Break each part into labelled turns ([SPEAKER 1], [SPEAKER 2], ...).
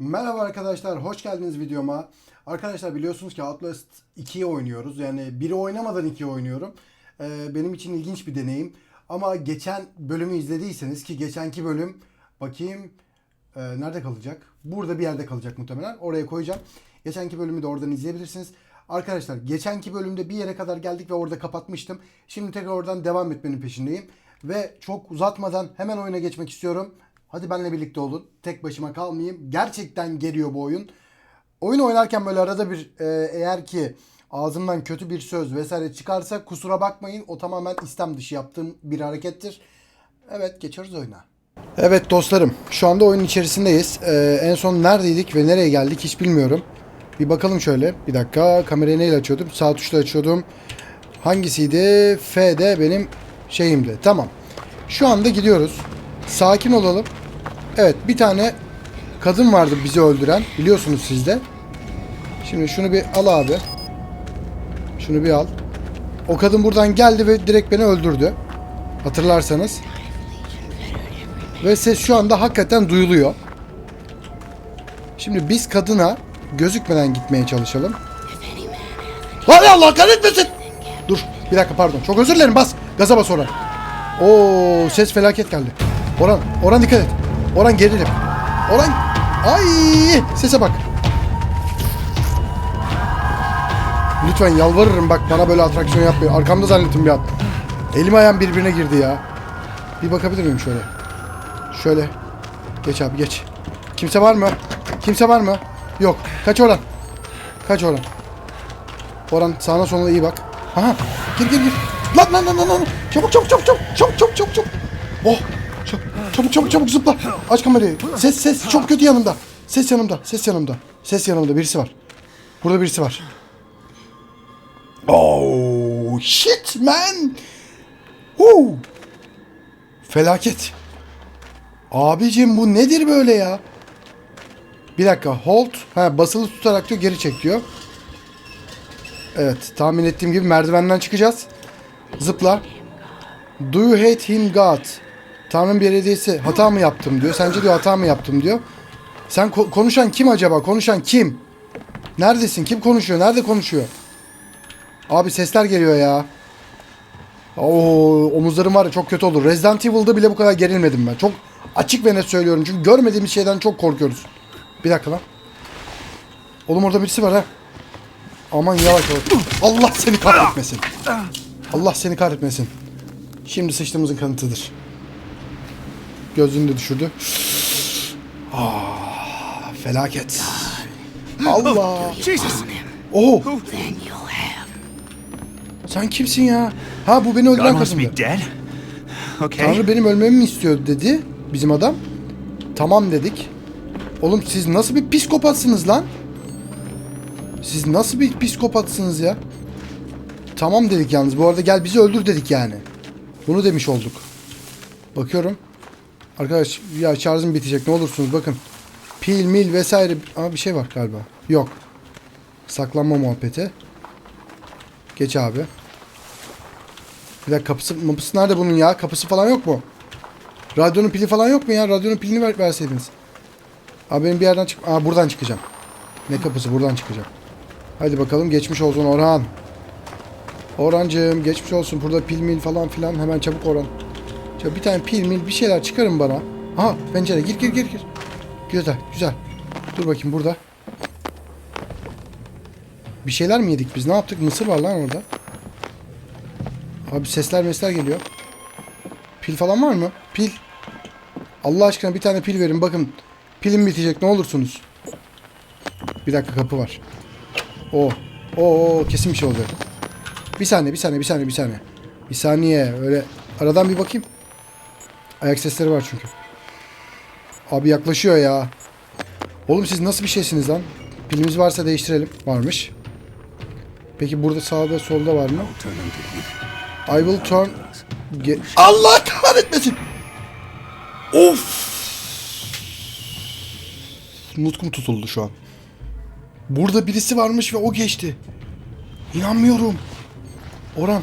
[SPEAKER 1] Merhaba arkadaşlar, hoş geldiniz videoma. Arkadaşlar biliyorsunuz ki Outlast 2'yi oynuyoruz. Yani biri oynamadan 2'yi oynuyorum. Ee, benim için ilginç bir deneyim. Ama geçen bölümü izlediyseniz ki geçenki bölüm bakayım e, nerede kalacak? Burada bir yerde kalacak muhtemelen. Oraya koyacağım. Geçenki bölümü de oradan izleyebilirsiniz. Arkadaşlar geçenki bölümde bir yere kadar geldik ve orada kapatmıştım. Şimdi tekrar oradan devam etmenin peşindeyim. Ve çok uzatmadan hemen oyuna geçmek istiyorum. Hadi benimle birlikte olun. Tek başıma kalmayayım. Gerçekten geliyor bu oyun. Oyun oynarken böyle arada bir e, eğer ki ağzımdan kötü bir söz vesaire çıkarsa kusura bakmayın. O tamamen istem dışı yaptığım bir harekettir. Evet geçiyoruz oyuna. Evet dostlarım şu anda oyun içerisindeyiz. Ee, en son neredeydik ve nereye geldik hiç bilmiyorum. Bir bakalım şöyle. Bir dakika kamerayı neyle açıyordum? Sağ tuşla açıyordum. Hangisiydi? F'de benim şeyimdi. Tamam. Şu anda gidiyoruz. Sakin olalım. Evet bir tane kadın vardı bizi öldüren. Biliyorsunuz siz de. Şimdi şunu bir al abi. Şunu bir al. O kadın buradan geldi ve direkt beni öldürdü. Hatırlarsanız. Ve ses şu anda hakikaten duyuluyor. Şimdi biz kadına gözükmeden gitmeye çalışalım. Hay Allah kahretmesin. Dur bir dakika pardon. Çok özür dilerim bas. Gaza bas Orhan. Oo ses felaket geldi. Orhan, Orhan dikkat et. Orhan gerilim. Orhan ay sese bak. Lütfen yalvarırım bak bana böyle atraksiyon yapmayın. Arkamda zannettim bir an. Elim ayağım birbirine girdi ya. Bir bakabilir miyim şöyle? Şöyle. Geç abi geç. Kimse var mı? Kimse var mı? Yok. Kaç Orhan. Kaç Orhan. Orhan sağına soluna iyi bak. Aha. Gir gir gir. Lan lan lan lan lan. Çabuk çabuk çabuk çabuk. Çabuk çabuk çabuk. Oh. Çabuk çabuk çabuk, zıpla. Aç kamerayı. Ses ses çok kötü yanımda. Ses yanımda. Ses yanımda. Ses yanımda. Birisi var. Burada birisi var. Oh shit man. Woo. Felaket. Abicim bu nedir böyle ya? Bir dakika hold. Ha basılı tutarak diyor geri çek diyor. Evet tahmin ettiğim gibi merdivenden çıkacağız. Zıpla. Do you hate him God? Tanrı'nın bir hediyesi hata mı yaptım diyor. Sence diyor hata mı yaptım diyor. Sen ko- konuşan kim acaba? Konuşan kim? Neredesin? Kim konuşuyor? Nerede konuşuyor? Abi sesler geliyor ya. Oo, omuzlarım var ya çok kötü olur. Resident Evil'da bile bu kadar gerilmedim ben. Çok açık ve net söylüyorum. Çünkü görmediğimiz şeyden çok korkuyoruz. Bir dakika lan. Oğlum orada birisi var ha. Aman yavaş ol. Allah seni kahretmesin. Allah seni kahretmesin. Şimdi sıçtığımızın kanıtıdır. Gözlüğünü de düşürdü. Ah, felaket. Allah.
[SPEAKER 2] Jesus!
[SPEAKER 1] Oh, sen kimsin ya? Ha bu beni öldüren kadındı. Tanrı benim ölmemi mi istiyor dedi bizim adam. Tamam dedik. Oğlum siz nasıl bir psikopatsınız lan? Siz nasıl bir psikopatsınız ya? Tamam dedik yalnız. Bu arada gel bizi öldür dedik yani. Bunu demiş olduk. Bakıyorum. Arkadaş ya şarjım bitecek ne olursunuz bakın. Pil mil vesaire. Ama bir şey var galiba. Yok. Saklanma muhabbeti. Geç abi. Bir dakika kapısı, kapısı nerede bunun ya? Kapısı falan yok mu? Radyonun pili falan yok mu ya? Radyonun pilini ver, verseydiniz. Abi benim bir yerden çık... Aa buradan çıkacağım. Ne kapısı? Buradan çıkacağım. Hadi bakalım geçmiş olsun Orhan. Orhancığım geçmiş olsun. Burada pil mil falan filan. Hemen çabuk Orhan. Çabuk bir tane pil mil bir şeyler çıkarın bana. Aha pencere gir gir gir gir. Güzel güzel. Dur bakayım burada. Bir şeyler mi yedik biz? Ne yaptık? Mısır var lan orada. Abi sesler mesler geliyor. Pil falan var mı? Pil. Allah aşkına bir tane pil verin. Bakın pilim bitecek ne olursunuz. Bir dakika kapı var. O. O o, kesin bir şey olacak. Bir saniye bir saniye bir saniye bir saniye. Bir saniye öyle aradan bir bakayım. Ayak sesleri var çünkü. Abi yaklaşıyor ya. Oğlum siz nasıl bir şeysiniz lan? Pilimiz varsa değiştirelim. Varmış. Peki burada sağda solda var mı? I will turn... Ge- Allah kahretmesin! Of! Nutkum tutuldu şu an. Burada birisi varmış ve o geçti. İnanmıyorum. Orhan.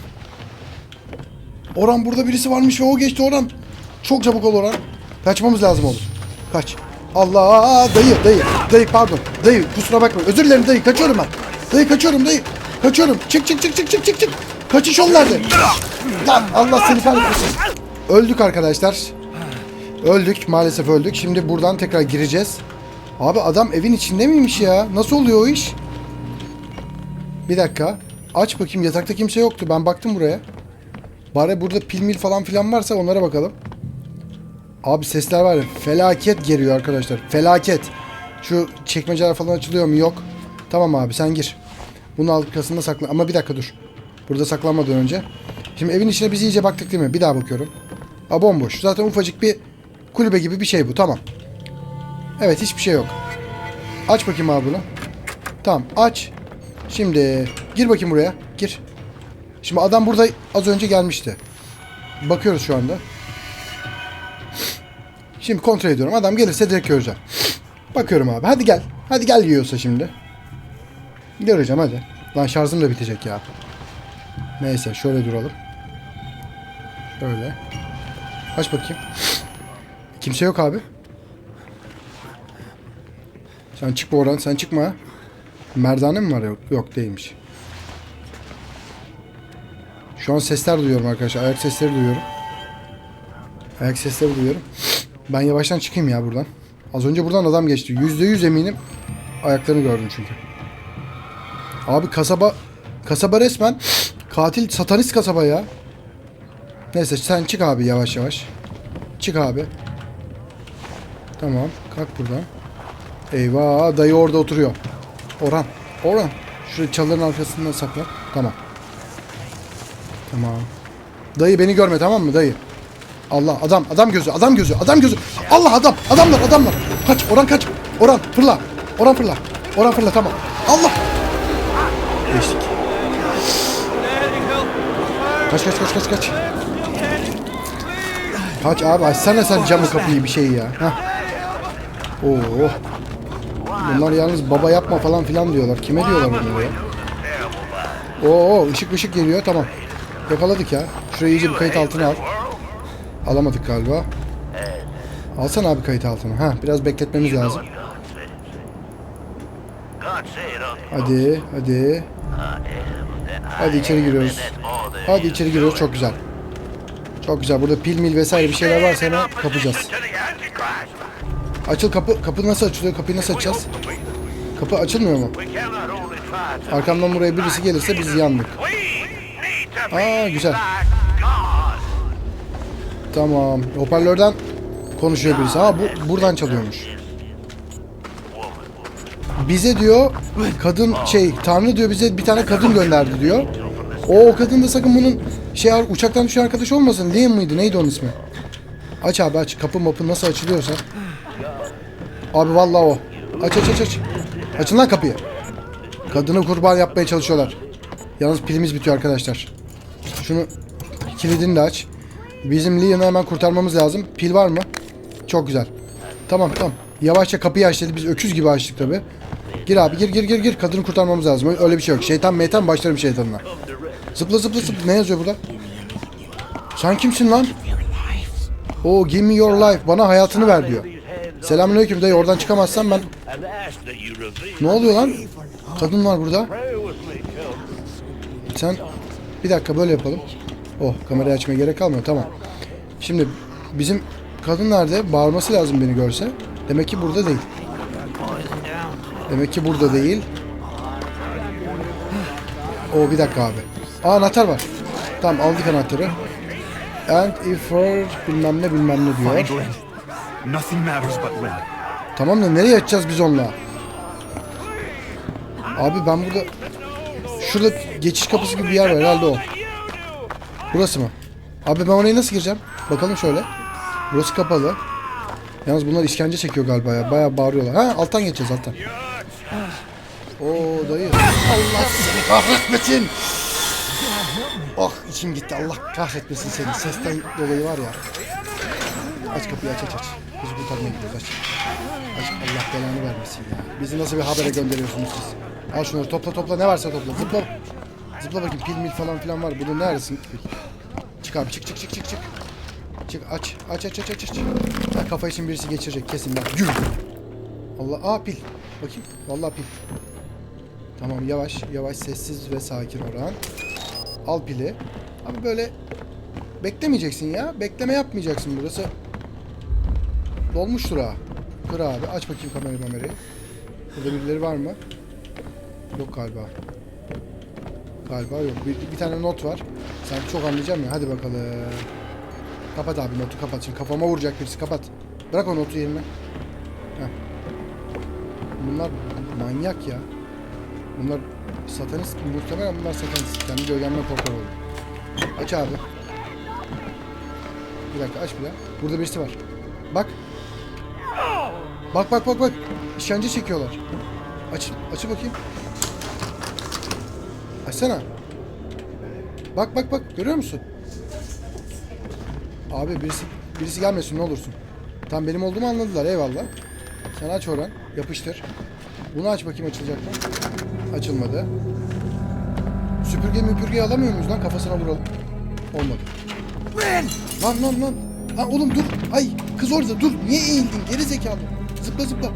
[SPEAKER 1] Orhan burada birisi varmış ve o geçti Orhan. Çok çabuk ol Orhan. Kaçmamız lazım oğlum. Kaç. Allah dayı dayı. Dayı pardon. Dayı kusura bakma. Özür dilerim dayı. Kaçıyorum ben. Dayı kaçıyorum dayı. Kaçıyorum. Çık çık çık çık çık çık çık. Kaçış nerede? Lan Allah seni kahretmesin. Öldük arkadaşlar. Öldük. Maalesef öldük. Şimdi buradan tekrar gireceğiz. Abi adam evin içinde miymiş ya? Nasıl oluyor o iş? Bir dakika. Aç bakayım. Yatakta kimse yoktu. Ben baktım buraya. Bari burada pil mil falan filan varsa onlara bakalım. Abi sesler var ya. Felaket geliyor arkadaşlar. Felaket. Şu çekmeceler falan açılıyor mu? Yok. Tamam abi sen gir. Bunun arkasında sakla. Ama bir dakika dur. Burada saklanmadan önce. Şimdi evin içine biz iyice baktık değil mi? Bir daha bakıyorum. Aa bomboş. Zaten ufacık bir kulübe gibi bir şey bu. Tamam. Evet hiçbir şey yok. Aç bakayım abi bunu. Tamam aç. Şimdi gir bakayım buraya. Gir. Şimdi adam burada az önce gelmişti. Bakıyoruz şu anda. Şimdi kontrol ediyorum. Adam gelirse direkt göreceğim. Bakıyorum abi. Hadi gel. Hadi gel yiyorsa şimdi. Göreceğim hadi. Lan şarjım da bitecek ya. Neyse şöyle duralım. Şöyle. Aç bakayım. Kimse yok abi. Sen çıkma oradan. Sen çıkma. Merdane mi var? Yok, yok değilmiş. Şu an sesler duyuyorum arkadaşlar. Ayak sesleri duyuyorum. Ayak sesleri duyuyorum. Ben yavaştan çıkayım ya buradan. Az önce buradan adam geçti. Yüzde yüz eminim. Ayaklarını gördüm çünkü. Abi kasaba kasaba resmen katil satanist kasaba ya. Neyse sen çık abi yavaş yavaş. Çık abi. Tamam kalk buradan. Eyvah dayı orada oturuyor. Orhan. Orhan. Şuraya çalıların arkasından sakla. Tamam. Tamam. Dayı beni görme tamam mı dayı? Allah adam adam gözü adam gözü adam gözü. Allah adam adamlar adamlar. Kaç Orhan kaç. Orhan fırla. Orhan fırla. Orhan fırla tamam. Allah. Geçtik. Kaç kaç kaç kaç kaç. Kaç abi açsana sen camı kapıyı bir şey ya. Heh. Oo. Bunlar yalnız baba yapma falan filan diyorlar. Kime diyorlar bunları ya? Oo ışık ışık geliyor tamam. Yakaladık ya. Şurayı iyice bir kayıt altına al. Alamadık galiba. Alsana abi kayıt altına. Ha biraz bekletmemiz lazım. Hadi hadi. Hadi içeri giriyoruz. Hadi içeri giriyoruz çok güzel. Çok güzel. Burada pil mil vesaire bir şeyler varsa hemen kapacağız. Açıl kapı. Kapı nasıl açılıyor? Kapıyı nasıl açacağız? Kapı açılmıyor mu? Arkamdan buraya birisi gelirse biz yandık. Aa güzel. Tamam. Hoparlörden konuşuyor birisi. Ha bu buradan çalıyormuş. Bize diyor kadın şey Tanrı diyor bize bir tane kadın gönderdi diyor. O, o kadın da sakın bunun şey uçaktan düşen arkadaş olmasın. Liam mıydı? Neydi onun ismi? Aç abi aç. Kapı mapı nasıl açılıyorsa. Abi vallahi o. Aç aç aç aç. Açın lan kapıyı. Kadını kurban yapmaya çalışıyorlar. Yalnız pilimiz bitiyor arkadaşlar. Şunu kilidini de aç. Bizim Liam'ı hemen kurtarmamız lazım. Pil var mı? Çok güzel. Tamam tamam. Yavaşça kapıyı aç dedi. Biz öküz gibi açtık tabi. Gir abi gir gir gir gir. Kadını kurtarmamız lazım. Öyle bir şey yok. Şeytan meytan başlarım şeytanına. Zıpla zıpla zıpla. Ne yazıyor burada? Sen kimsin lan? O give me your life. Bana hayatını ver diyor. Selamünaleyküm dayı. Oradan çıkamazsan ben... Ne oluyor lan? Kadın var burada. Sen bir dakika böyle yapalım. Oh kamerayı açmaya gerek kalmıyor tamam. Şimdi bizim kadın nerede? Bağırması lazım beni görse. Demek ki burada değil. Demek ki burada değil. O bir dakika abi. Aa anahtar var. Tamam aldık anahtarı. And if her bilmem ne bilmem ne diyor. Tamam da nereye açacağız biz onunla? Abi ben burada... Şurada geçiş kapısı gibi bir yer var herhalde o. Burası mı? Abi ben oraya nasıl gireceğim? Bakalım şöyle. Burası kapalı. Yalnız bunlar işkence çekiyor galiba ya. Bayağı bağırıyorlar. Ha alttan geçeceğiz alttan. Oo dayı. Allah seni kahretmesin. Oh içim gitti. Allah kahretmesin seni. Sesten dolayı var ya. Aç kapıyı aç aç aç. Bizi kurtarmaya gidiyoruz aç. Aç Allah belanı vermesin ya. Bizi nasıl bir habere gönderiyorsunuz siz? Al şunları topla topla ne varsa topla. Zıpla. Zıpla bakayım pil mil falan filan var. Bunun neredesin? Çık abi çık çık çık çık çık. Çık aç aç aç aç aç aç. Ha, kafa için birisi geçirecek kesin ben. Yürü. Allah aa pil. Bakayım. Vallahi pil. Tamam yavaş yavaş sessiz ve sakin Orhan. Al pili. Abi böyle beklemeyeceksin ya. Bekleme yapmayacaksın burası. Dolmuştur ha. Kır abi. Aç bakayım kamerayı kamerayı. Burada birileri var mı? Yok galiba. Galiba yok. Bir, bir tane not var. Sanki çok anlayacağım ya. Hadi bakalım. Kapat abi notu kapat. Şimdi kafama vuracak birisi. Kapat. Bırak o notu yerine. Heh. Bunlar manyak ya. Bunlar satanist. Muhtemelen bunlar satanist. Kendi gölgemden korkar oldum. Aç abi. Bir dakika aç bir daha. Burada birisi var. Bak. Bak bak bak bak. İşkence çekiyorlar. Aç, açı bakayım. Açsana. Bak bak bak görüyor musun? Abi birisi birisi gelmesin ne olursun. Tam benim olduğumu anladılar eyvallah. Sen aç Orhan. Yapıştır. Bunu aç bakayım açılacak mı? Açılmadı. Süpürge müpürgeyi alamıyor muyuz lan kafasına vuralım. Olmadı. Lan lan lan. Lan oğlum dur. Ay kız orada dur. Niye eğildin geri zekalı? Zıpla zıpla.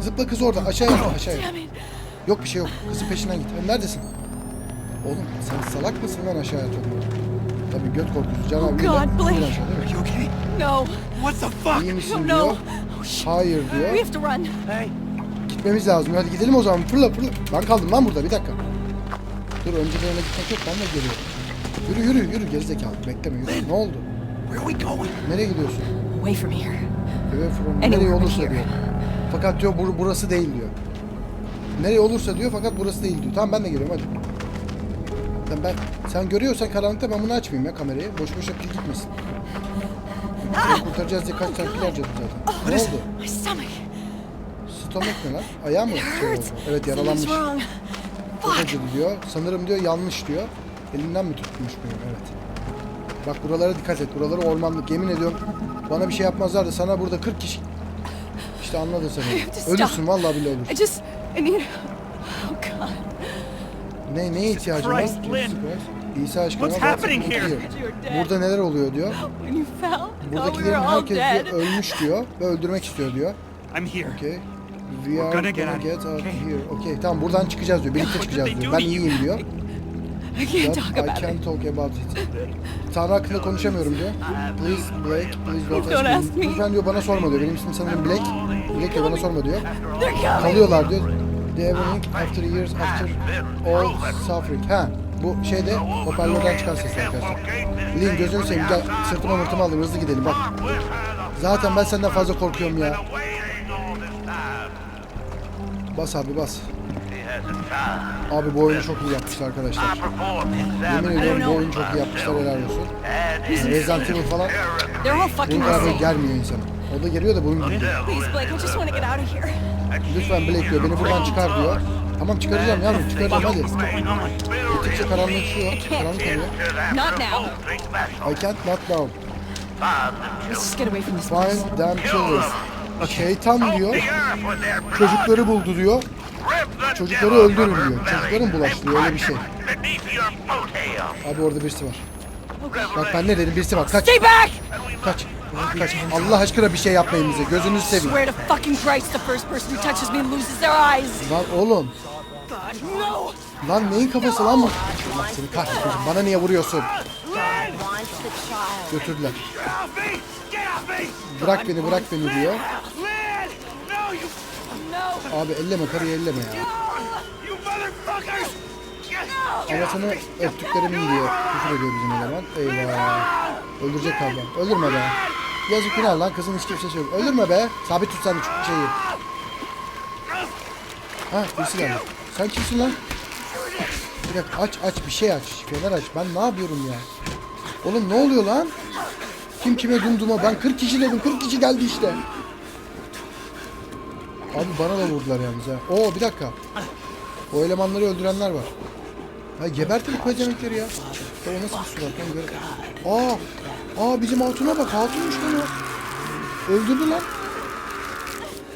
[SPEAKER 1] Zıpla kız orada aşağıya aşağıya. Yok bir şey yok. Kızın peşinden git. Ha, Neredesin? Oğlum sen salak mısın lan aşağıya atla. Tabii göt korkusu. Can abi.
[SPEAKER 2] God,
[SPEAKER 1] burada.
[SPEAKER 2] Blake.
[SPEAKER 1] Mi?
[SPEAKER 3] You okay?
[SPEAKER 2] No.
[SPEAKER 3] What the fuck?
[SPEAKER 1] İyi misin
[SPEAKER 2] Oh
[SPEAKER 1] diyor.
[SPEAKER 2] no. Oh.
[SPEAKER 1] Hayır
[SPEAKER 2] We
[SPEAKER 1] diyor.
[SPEAKER 2] have to run.
[SPEAKER 3] Hey.
[SPEAKER 1] Gitmemiz lazım. Hadi gidelim o zaman. Fırla fırla. Ben kaldım lan burada. Bir dakika. Dur öncelerine gitmek yok. Ben de geliyorum. Yürü yürü yürü. Gerizekalı. Bekleme yürü. Ne oldu?
[SPEAKER 3] Where are we going?
[SPEAKER 1] Nereye gidiyorsun?
[SPEAKER 2] Away from here.
[SPEAKER 1] Eve from.
[SPEAKER 2] Anywhere
[SPEAKER 1] Nereye olursa diyor. Fakat diyor bur- burası değil diyor. Nereye olursa diyor fakat burası değil diyor. Tamam ben de geliyorum hadi. Sen ben sen görüyorsan karanlıkta ben bunu açmayayım ya kamerayı. Boş boşa pil gitmesin. Seni kurtaracağız diye kaç tane pil harcadım zaten. Ne oldu?
[SPEAKER 2] My stomach.
[SPEAKER 1] Stomach ne lan? Ayağı mı? Şey oldu? Evet yaralanmış. Çok acıdı diyor. Sanırım diyor yanlış diyor. Elinden mi tutmuş benim? Evet. Bak buralara dikkat et. Buraları ormanlık. Yemin ediyorum bana bir şey yapmazlar da sana burada 40 kişi... İşte anladın sen.
[SPEAKER 2] I.
[SPEAKER 1] Ölürsün vallahi bile
[SPEAKER 2] I
[SPEAKER 1] ölürsün.
[SPEAKER 2] just, I need.
[SPEAKER 1] Ne, neye ihtiyacın var? Jesus. Christ. İsa aşkına
[SPEAKER 3] What's
[SPEAKER 1] bak,
[SPEAKER 3] happening here?
[SPEAKER 1] Burada neler oluyor diyor.
[SPEAKER 2] I
[SPEAKER 1] Buradakilerin herkes diyor, ölmüş diyor ve öldürmek istiyor diyor.
[SPEAKER 3] I'm here.
[SPEAKER 1] Okay. We are
[SPEAKER 3] gonna
[SPEAKER 1] gonna
[SPEAKER 3] get out.
[SPEAKER 1] get out
[SPEAKER 3] Okay.
[SPEAKER 1] here. Okay, tamam buradan çıkacağız diyor. Birlikte çıkacağız diyor. Ben iyiyim diyor.
[SPEAKER 2] I can't talk
[SPEAKER 1] I
[SPEAKER 2] about it.
[SPEAKER 1] can't talk about it. Tanrı hakkında konuşamıyorum diyor. Please Blake, please don't, ask me. Lütfen diyor bana sorma diyor. Benim ismim sanırım Blake. Blake diyor bana sorma diyor. Kalıyorlar diyor. The evening after years after all suffering. Ha bu şeyde hoparlörden çıkan sesler arkadaşlar. Lin gözünü seveyim gel sırtıma mırtıma alayım hızlı gidelim bak. Zaten ben senden fazla korkuyorum ya. Bas abi bas. Abi bu oyunu çok iyi yapmışlar arkadaşlar. Yemin ediyorum bu oyunu çok iyi yapmışlar helal olsun. Resident Evil falan bunun kadar germiyor insanı. O da geliyor da bunun gibi Lütfen Blake diyor beni buradan çıkar diyor. Tamam çıkaracağım yavrum çıkaracağım hadi. Gittikçe karanlıklaşıyor. Karanlık oluyor.
[SPEAKER 2] Not now.
[SPEAKER 1] I can't not now.
[SPEAKER 2] Let's just get away from this place.
[SPEAKER 1] Find them children. Şeytan diyor. Çocukları buldu diyor. Çocukları öldürün diyor. Çocukların bulaştırıyor öyle bir şey. Abi orada birisi var. Bak ben ne dedim birisi var. Kaç
[SPEAKER 2] Stay back!
[SPEAKER 1] kaç. Allah aşkına bir şey yapmayın bize. Gözünüzü seveyim.
[SPEAKER 2] Swear to fucking Christ, the first person who touches me loses their eyes.
[SPEAKER 1] Lan oğlum.
[SPEAKER 2] God, no!
[SPEAKER 1] Lan neyin kafası lan bu? Allah seni kahretsin. Bana niye vuruyorsun? Götürdüler. Bırak beni bırak beni diyor. Abi elleme karıyı elleme ya. Anasını öptüklerimin diyor. Küfür ediyor bizim eleman. Eyvah. Öldürecek galiba. Öldürme be. Yazık günah lan kızın hiç kimsesi yok. Öldürme be. Sabit tut sen de şu şeyi. Ha birisi geldi. Sen kimsin lan? Bir dakika aç aç bir şey aç. Fener aç. Ben ne yapıyorum ya? Oğlum ne oluyor lan? Kim kime dumduma? Ben 40 kişi dedim. 40 kişi geldi işte. Abi bana da vurdular yalnız ha. Oo bir dakika. O elemanları öldürenler var. Ha gebertin bu pezemekleri ya. Ya o nasıl bir surat lan göre. Aa, aa bizim hatuna bak hatunmuş lan o. Öldürdü lan.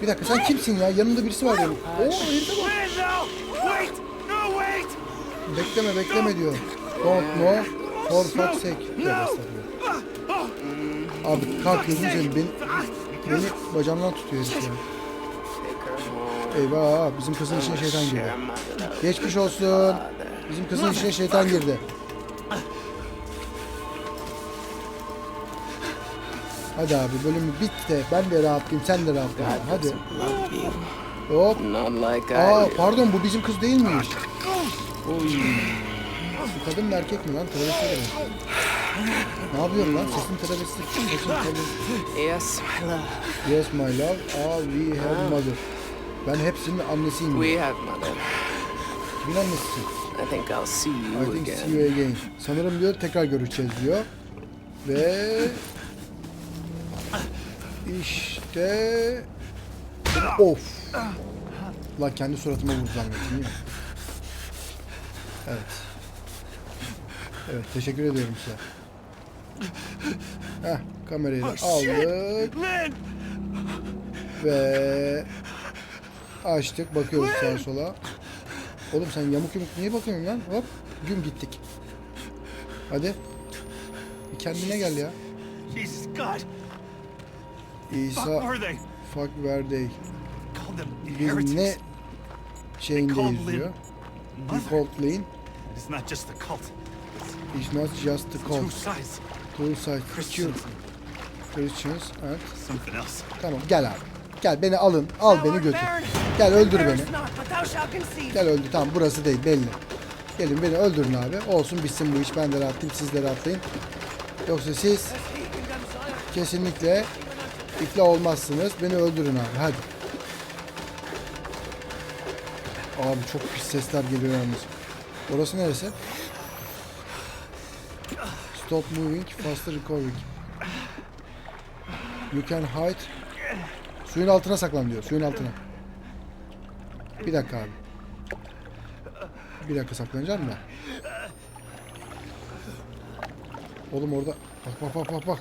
[SPEAKER 1] Bir dakika sen kimsin ya? Yanında birisi var benim. Oo herife bak.
[SPEAKER 3] No! No!
[SPEAKER 1] Bekleme bekleme diyor. Don't know for fuck's sake. Abi kalk gözünü seveyim. Beni, beni bacağımdan tutuyor herif ya. Eyvah bizim kızın içine şeytan girdi. Geçmiş olsun. Bizim kızın içine şeytan girdi. Hadi abi bölümü bit de ben de rahatlayayım sen de rahatla. Hadi. Hop. Aa pardon bu bizim kız değil miymiş? Oy. Bu kadın mı erkek mi lan? Travesti mi? Ne yapıyorum lan? Sesin travesti. Sesin travesti.
[SPEAKER 4] Yes, my love.
[SPEAKER 1] Yes my love. Ah we have mother. Ben hepsinin annesiyim.
[SPEAKER 4] We have mother.
[SPEAKER 1] Kimin annesisin?
[SPEAKER 4] I think I'll see
[SPEAKER 1] I
[SPEAKER 4] you
[SPEAKER 1] think
[SPEAKER 4] again.
[SPEAKER 1] see you again. Sanırım diyor tekrar görüşeceğiz diyor. Ve işte of. La kendi suratıma vurdu zannettim değil mi? Evet. Evet teşekkür ediyorum size. Heh kamerayı da aldık
[SPEAKER 3] Lynn!
[SPEAKER 1] ve açtık bakıyoruz sağa sola. Oğlum sen yamuk yumuk niye bakıyorsun lan? Hop güm gittik. Hadi. Bir kendine gel ya.
[SPEAKER 3] Jesus God! Fuck
[SPEAKER 1] İsa
[SPEAKER 3] were they?
[SPEAKER 1] fuck.
[SPEAKER 3] Called them
[SPEAKER 1] Biz ne şeyindeyiz
[SPEAKER 3] They
[SPEAKER 1] diyor.
[SPEAKER 3] Mother.
[SPEAKER 1] Default lane
[SPEAKER 3] It's not just the cult.
[SPEAKER 1] is not just the
[SPEAKER 3] Two
[SPEAKER 1] cult.
[SPEAKER 3] sides.
[SPEAKER 1] Two sides.
[SPEAKER 3] Christians.
[SPEAKER 1] Christians and
[SPEAKER 3] Something else.
[SPEAKER 1] Tamam gel abi. Gel beni alın. Al beni götür. Gel öldür beni. Gel öldür. Tamam burası değil belli. Gelin beni öldürün abi. Olsun bitsin bu iş. Ben de rahatlayayım. Siz de rahatlayın. Yoksa siz kesinlikle iflah olmazsınız. Beni öldürün abi. Hadi. Abi çok pis sesler geliyor yalnız. Orası neresi? Stop moving, faster recovering. You can hide. Suyun altına saklan diyor. Suyun altına. Bir dakika abi. Bir dakika saklanacağım da. Oğlum orada bak bak bak bak bak.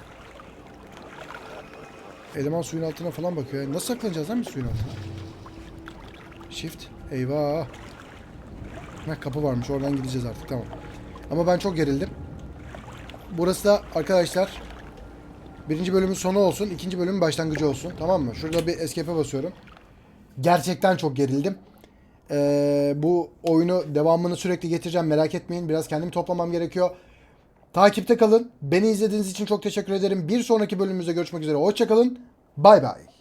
[SPEAKER 1] Eleman suyun altına falan bakıyor. ya. Nasıl saklanacağız lan biz suyun altına? Shift. Eyvah. Heh, kapı varmış. Oradan gideceğiz artık. Tamam. Ama ben çok gerildim. Burası da arkadaşlar birinci bölümün sonu olsun. ikinci bölümün başlangıcı olsun. Tamam mı? Şurada bir escape'e basıyorum. Gerçekten çok gerildim. Ee, bu oyunu devamını sürekli getireceğim. Merak etmeyin. Biraz kendimi toplamam gerekiyor. Takipte kalın. Beni izlediğiniz için çok teşekkür ederim. Bir sonraki bölümümüzde görüşmek üzere. Hoşçakalın. Bay bay.